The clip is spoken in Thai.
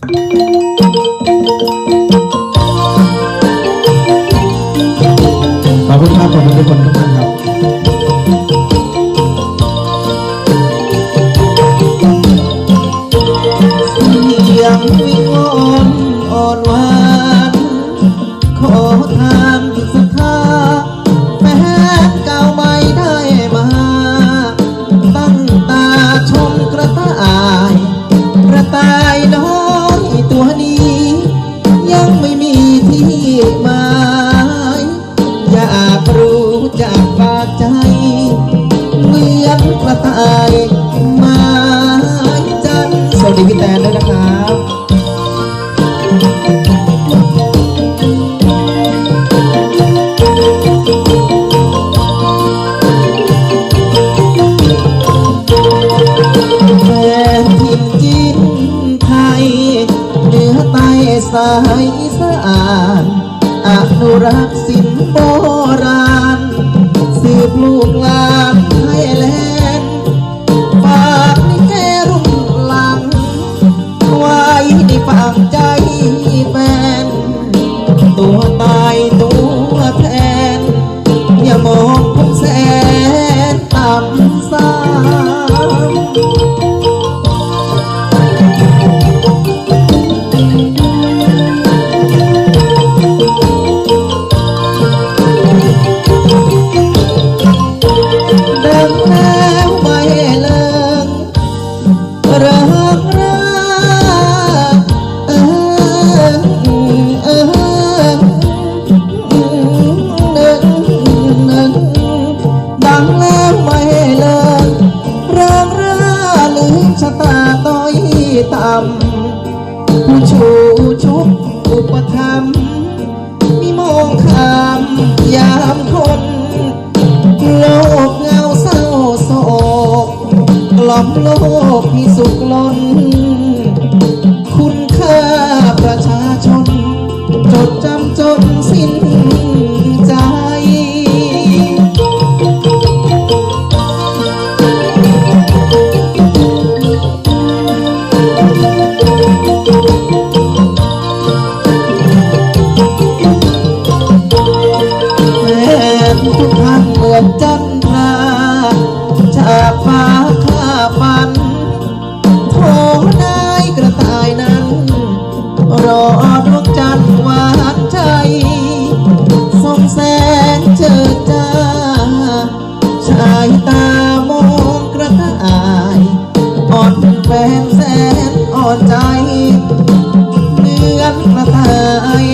ขอบคุณครับขอบคุณทุกคนทุกท่านครับเสียงวิงวอนอ่อนหวานขอทา สายสะอาดอนุรักษ์สินโบราณ รักรักเออเออหนึ่งหนึ่งดังแล้วไม่เลิกรักราลืมชะตาต้อยต่ำชูชุบอุปถัม อมโลกให้สุขล้น คุณค่าประชาชน จดจำจนสิ้นใจแฟนทุกท่านเหมือนจันทราจากฟ้า ฝันโทนายกระต่ายนั้น รอดวงจันทร์หวานใจส่องแสงเจิดจ้าชายตามองกระต่ายอ่อนแฟนแสนอ่อนใจเหมือนกระต่าย